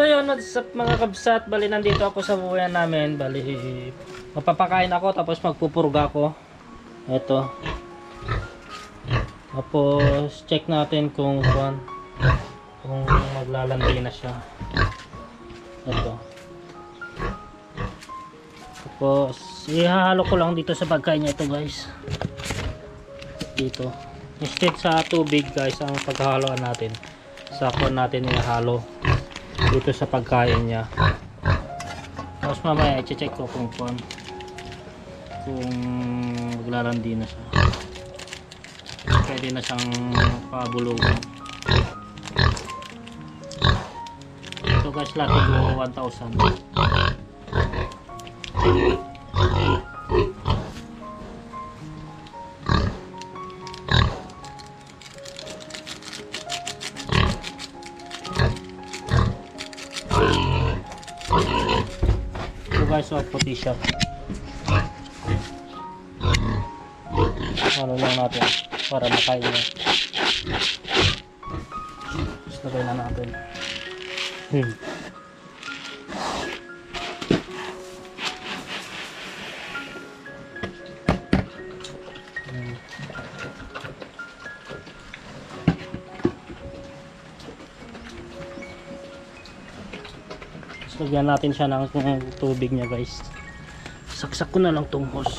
So yun, what's up mga kabsat? Bali nandito ako sa buhayan namin. Bali, mapapakain ako tapos magpupurga ako. Ito. Tapos, check natin kung kung, kung maglalandi na siya. Ito. Tapos, ihahalo ko lang dito sa pagkain niya ito guys. Dito. Instead sa tubig guys, ang paghahaloan natin. Sa kon natin ihahalo dito sa pagkain niya. Tapos mamaya i-check ko kung kung kung maglalandi na siya. Pwede na siyang pabulugan. Ito guys, lahat ko 1,000. Guys, so puti siya. Ano lang natin para makain niya. Tapos lagay na natin. Hmm. Lagyan natin siya ng tubig niya guys. Saksak ko na lang tong hose.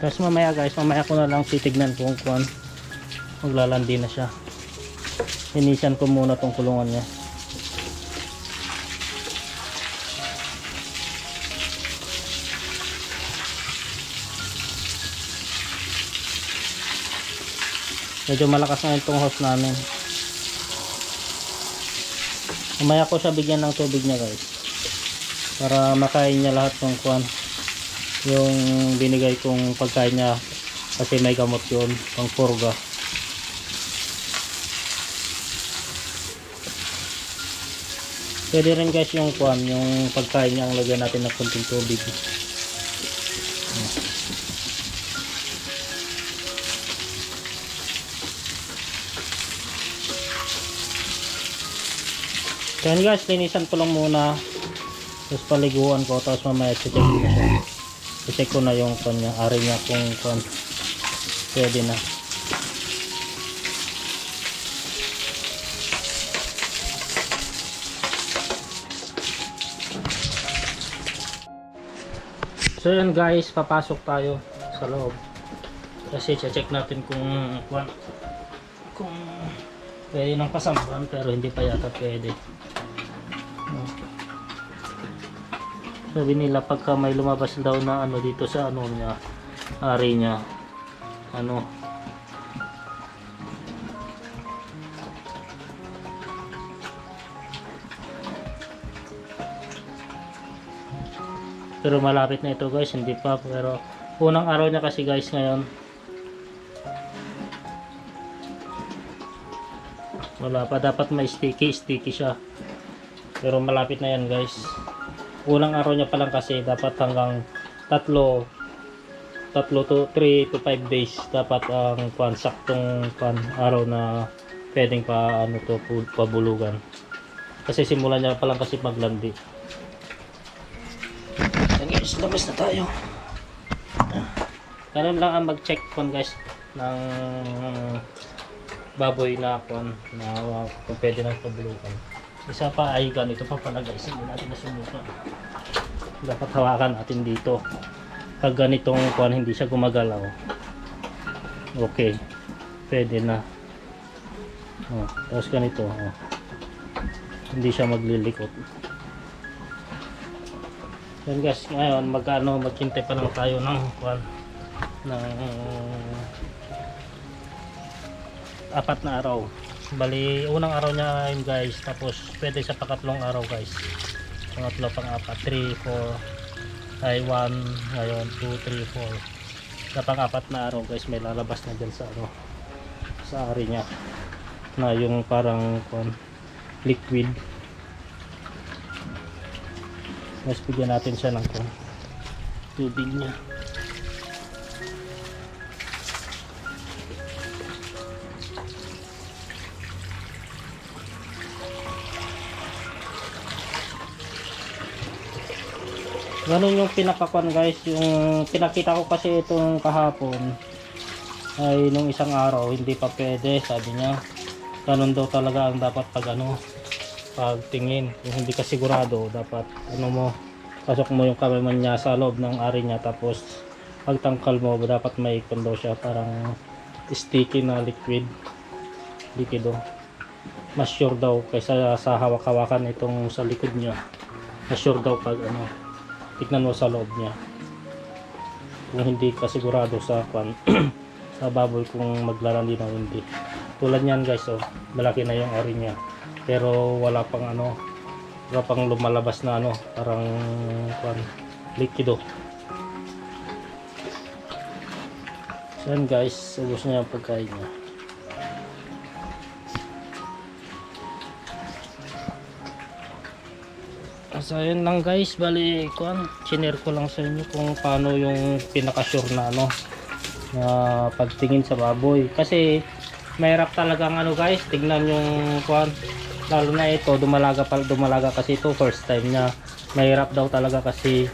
Tapos mamaya guys, mamaya ko na lang titignan kung kung maglalandi na siya. Inisan ko muna tong kulungan niya. Medyo malakas na itong hose namin. Mamaya ko siya bigyan ng tubig niya guys. Para makain niya lahat ng kwan. Yung binigay kong pagkain niya. Kasi may gamot yun. Pang purga. Pwede rin guys yung kwan. Yung pagkain niya ang lagyan natin ng kunting tubig. Yan guys, linisan ko lang muna. Tapos paliguan ko. Tapos mamaya check ko siya. check ko na yung kanya. Ari niya kung kung pwede na. So yan guys, papasok tayo sa loob. Kasi check natin kung, kung pwede ng pasampan pero hindi pa yata pwede. No. Sabi nila pagka may lumabas daw na ano dito sa ano niya, ari niya. Ano? Pero malapit na ito guys, hindi pa pero unang araw niya kasi guys ngayon. Wala pa dapat may sticky, sticky siya. Pero malapit na yan guys. Unang araw niya pa lang kasi dapat hanggang tatlo tatlo to 3 to 5 days dapat ang kwan saktong kwan araw na pwedeng pa ano to pabulugan. Kasi simulan niya pa lang kasi maglandi. Yan guys, labas na tayo. Ganun lang ang mag-check kung guys ng baboy na kung na kung pwede nang pabulukan. Isa pa ay ganito pa pala guys, hindi natin nasubukan. Dapat hawakan natin dito. Pag ganitong kuan hindi siya gumagalaw. Okay. Pwede na. Oh, tapos ganito, oh. Hindi siya maglilikot. Yan guys, ngayon magkano maghintay pa lang tayo ng kwan ng apat na araw. Bali, unang araw niya yun guys, tapos pwede sa pakatlong araw guys. Pangatlo, pang apat, 3, 4, ay 1, ngayon 2, 3, 4. Sa pang apat na araw guys, may lalabas na dyan sa ano, sa ari niya. Na yung parang kwan, liquid mas bigyan natin siya ng kung tubig niya ganun yung pinakakon guys. Yung pinakita ko kasi itong kahapon ay nung isang araw hindi pa pwede sabi niya. Ganun daw talaga ang dapat pag ano pagtingin kung hindi ka sigurado dapat ano mo pasok mo yung kamay mo niya sa loob ng ari niya tapos pagtangkal mo dapat may ikon siya parang sticky na liquid liquido. Mas sure daw kaysa sa hawak-hawakan itong sa likod niya. Mas sure daw pag ano tignan mo sa loob niya. Kung hindi ka sigurado sa kwan sa baboy kung maglalandi o hindi. Tulad niyan guys oh malaki na yung ari niya. Pero wala pang ano wala pang lumalabas na ano parang kwan likido. So yan guys ubos na yung pagkain niya So yun lang guys, bali kuan, chinare ko lang sa inyo kung paano yung pinaka sure na ano na pagtingin sa baboy kasi mahirap talagang ano guys, tignan yung kuan lalo na ito dumalaga pa dumalaga kasi ito first time niya. Mahirap daw talaga kasi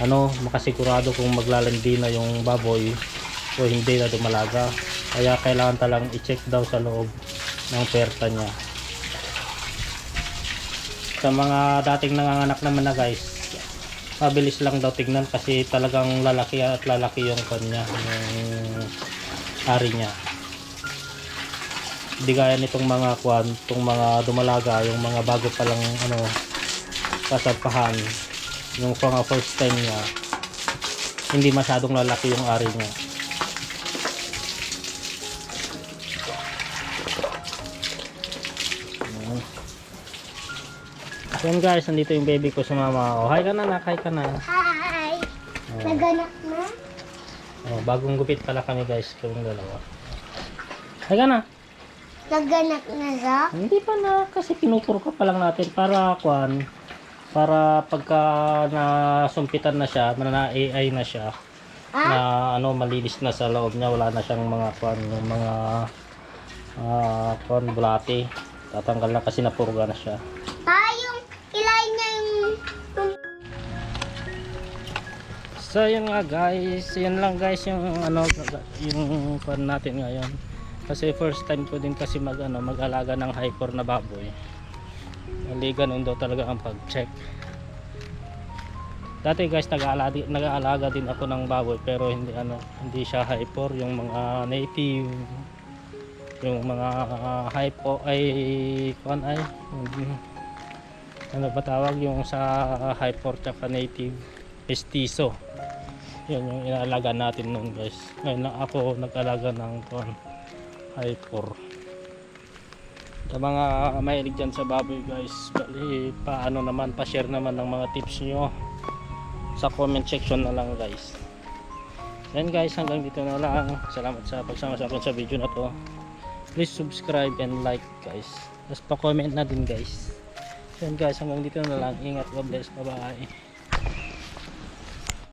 ano makasigurado kung maglalandi na yung baboy o hindi na dumalaga. Kaya kailangan talang i-check daw sa loob ng perta niya sa mga dating nanganganak naman na guys mabilis lang daw tignan kasi talagang lalaki at lalaki yung kanya yung ari niya. Hindi gaya nitong mga kwan itong mga dumalaga yung mga bago pa lang ano kasampahan yung mga first time niya hindi masyadong lalaki yung ari niya So yun guys, nandito yung baby ko sa mama. Oh, hi ka na, nak, hi ka na. Hi! Oh, Naganak na? oh, bagong gupit pala kami guys, kaming dalawa. Hi ka na. Naganak na siya? Hindi pa na, kasi pinupuro ka pa lang natin para kwan, para pagka nasumpitan na siya, na AI na siya, Ah? na ano, malinis na sa loob niya, wala na siyang mga kwan, yung mga ah, kwan, bulati. Tatanggal na kasi napurga na siya. So yun nga guys, yun lang guys yung ano yung pan natin ngayon. Kasi first time ko din kasi mag ano, mag-alaga ng hyper na baboy. Hindi ganun daw talaga ang pag-check. Dati guys nag-aalaga, nag-aalaga din ako ng baboy pero hindi ano, hindi siya hyper yung mga native yung mga uh, hypo ay kuan ay ano ba tawag yung sa hyper tsaka native mestizo yan yung inaalaga natin noon guys. Ngayon lang ako nag-alaga ng kon hyper sa mga mahilig dyan sa baboy guys bali paano naman pa-share naman ng mga tips nyo sa comment section na lang guys. Yan guys hanggang dito na lang. Salamat sa pagsama sa akin sa video na to. Please subscribe and like guys. Tapos pa comment na din guys. Yan guys hanggang dito na lang. Ingat God bless. Bye bye